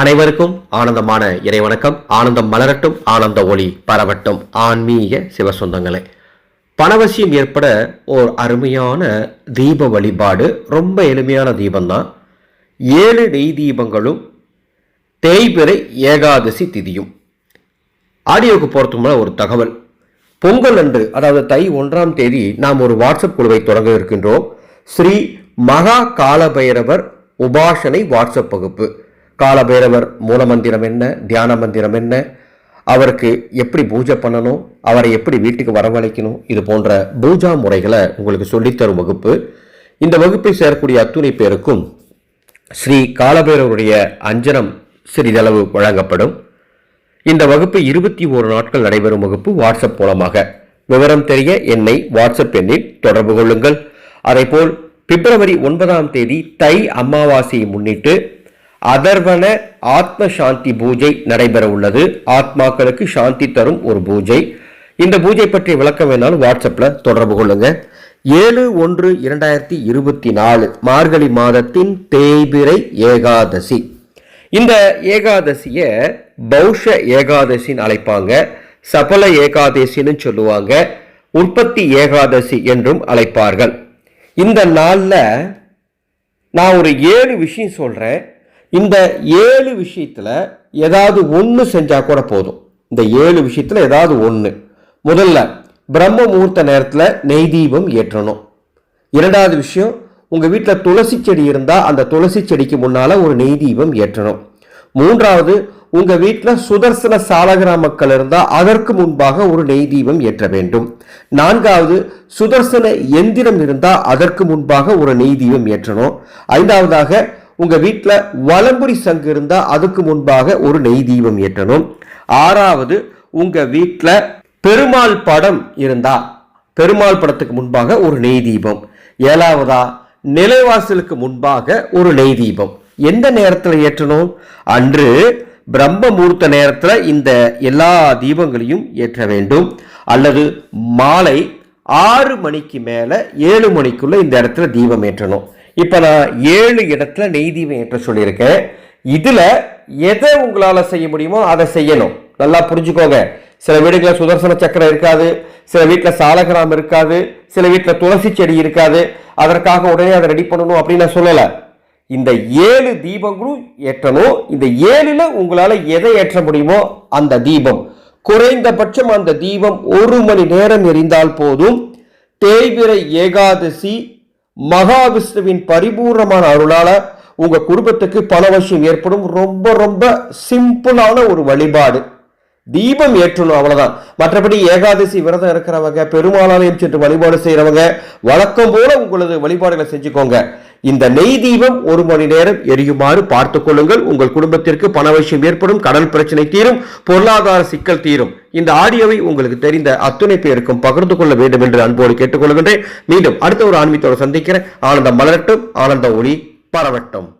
அனைவருக்கும் ஆனந்தமான இறைவணக்கம். ஆனந்தம் மலரட்டும் ஆனந்த ஒளி பரவட்டும். ஆன்மீக சிவசொந்தங்களே பணவசியம் ஏற்பட ஓர் அருமையான தீப வழிபாடு ரொம்ப எளிமையான தீபம்தான். ஏழு நெய் தீபங்களும் தேய்பிறை ஏகாதசி திதியும். ஆடியோக்கு போகிறதுக்கு முன்னாடி ஒரு தகவல். பொங்கல் அன்று அதாவது தை ஒன்றாம் தேதி நாம் ஒரு வாட்ஸ்அப் குழுவை தொடங்க இருக்கின்றோம். ஸ்ரீ மகா காலபைரவர் உபாசனை வாட்ஸ்அப் வகுப்பு. காலபைரவர் மூலமந்திரம் என்ன? தியான மந்திரம் என்ன? அவருக்கு எப்படி பூஜை பண்ணணும்? அவரை எப்படி வீட்டுக்கு வரவழைக்கணும்? இது போன்ற பூஜா முறைகளை உங்களுக்கு சொல்லித்தரும் வகுப்பு. இந்த வகுப்பை சேரக்கூடிய அத்துணை பேருக்கும் ஸ்ரீ காலபைரவருடைய அஞ்சனம் சிறிதளவு வழங்கப்படும். இந்த வகுப்பு இருபத்தி ஓரு நாட்கள் நடைபெறும் வகுப்பு. வாட்ஸ்அப் மூலமாக விவரம் தெரிய என்னை வாட்ஸ்அப் எண்ணில் தொடர்பு கொள்ளுங்கள். அதேபோல் பிப்ரவரி ஒன்பதாம் தேதி தை அமாவாசையை முன்னிட்டு அதர்வன ஆத்ம சாந்தி பூஜை நடைபெற உள்ளது. ஆத்மாக்களுக்கு சாந்தி தரும் ஒரு பூஜை. இந்த பூஜை பற்றி விளக்கம் வேணாலும் வாட்ஸ்அப்பில் தொடர்பு கொள்ளுங்க. ஏழு ஒன்று இரண்டாயிரத்தி இருபத்தி நாலு மார்கழி மாதத்தின் தேய்பிரை ஏகாதசி. இந்த ஏகாதசியை பௌஷ ஏகாதசின்னு அழைப்பாங்க. சபல ஏகாதசின்னு சொல்லுவாங்க. உற்பத்தி ஏகாதசி என்றும் அழைப்பார்கள். இந்த நாளில் நான் ஒரு ஏழு விஷயம் சொல்கிறேன் இந்த ஏழு விஷயத்தில் ஏதாவது ஒன்று செஞ்சால் கூட போதும். இந்த ஏழு விஷயத்தில் ஏதாவது ஒன்று முதல்ல பிரம்ம முகூர்த்த நேரத்தில் நெய் தீபம் ஏற்றணும். இரண்டாவது விஷயம் உங்கள் வீட்டில் துளசி செடி இருந்தால் அந்த துளசி செடிக்கு முன்னால் ஒரு நெய் தீபம் ஏற்றணும். மூன்றாவது உங்கள் வீட்டில் சுதர்சன சாலகிரா மக்கள் இருந்தால் அதற்கு முன்பாக ஒரு நெய் தீபம் ஏற்ற வேண்டும். நான்காவது சுதர்சன எந்திரம் இருந்தால் அதற்கு முன்பாக ஒரு நெய் தீபம் ஏற்றணும். ஐந்தாவதாக உங்கள் வீட்டில் வலம்புரி சங்கு இருந்தால் அதுக்கு முன்பாக ஒரு நெய் தீபம் ஏற்றணும். ஆறாவது உங்கள் வீட்டில் பெருமாள் படம் இருந்தால் பெருமாள் படத்துக்கு முன்பாக ஒரு நெய் தீபம். ஏழாவதா நிலைவாசலுக்கு முன்பாக ஒரு நெய் தீபம். எந்த நேரத்தில் ஏற்றணும்? அன்று பிரம்ம முகூர்த்த நேரத்தில் இந்த எல்லா தீபங்களையும் ஏற்ற வேண்டும். அல்லது மாலை ஆறு மணிக்கு மேலே ஏழு மணிக்குள்ளே இந்த இடத்துல தீபம் ஏற்றணும். இப்போ நான் ஏழு இடத்துல நெய் தீபம் ஏற்ற சொல்லியிருக்கேன். இதில் எதை உங்களால் செய்ய முடியுமோ அதை செய்யணும். நல்லா புரிஞ்சுக்கோங்க. சில வீடுகளில் சுதர்சன சக்கரம் இருக்காது சில வீட்டில் சாலகிராம் இருக்காது சில வீட்டில் துளசி செடி இருக்காது அதற்காக உடனே அதை ரெடி பண்ணணும் அப்படின்னு நான் சொல்லலை. இந்த ஏழு தீபங்களும் ஏற்றணும். இந்த ஏழில் உங்களால் எதை ஏற்ற முடியுமோ அந்த தீபம். குறைந்தபட்சம் அந்த தீபம் ஒரு மணி நேரம் எரிந்தால் போதும். தேய்பிரை ஏகாதசி மகாவிஷ்ணுவின் பரிபூர்ணமான அருளால உங்க குடும்பத்துக்கு பணவசியம் ஏற்படும். ரொம்ப ரொம்ப சிம்பிளான ஒரு வழிபாடு. தீபம் ஏற்றணும் அவ்வளவுதான். மற்றபடி ஏகாதசி விரதம் இருக்கிறவங்க பெருமாளாலயம் சென்று வழிபாடு செய்யறவங்க வழக்கம் போல உங்களது வழிபாடுகளை செஞ்சுக்கோங்க. இந்த நெய் தீபம் ஒரு மணி நேரம் எரியுமாறு பார்த்துக் கொள்ளுங்கள். உங்கள் குடும்பத்திற்கு பணவசியம் ஏற்படும் கடல் பிரச்சனை தீரும் பொருளாதார சிக்கல் தீரும். இந்த ஆடியோவை உங்களுக்கு தெரிந்த அத்துணை பேருக்கும் பகிர்ந்து கொள்ள வேண்டும் என்று அன்போடு கேட்டுக்கொள்கின்றேன். மீண்டும் அடுத்த ஒரு ஆன்மீகத்தோடு சந்திக்கிறேன். ஆனந்தம் மலரட்டும் ஆனந்த ஒளி பரவட்டும்.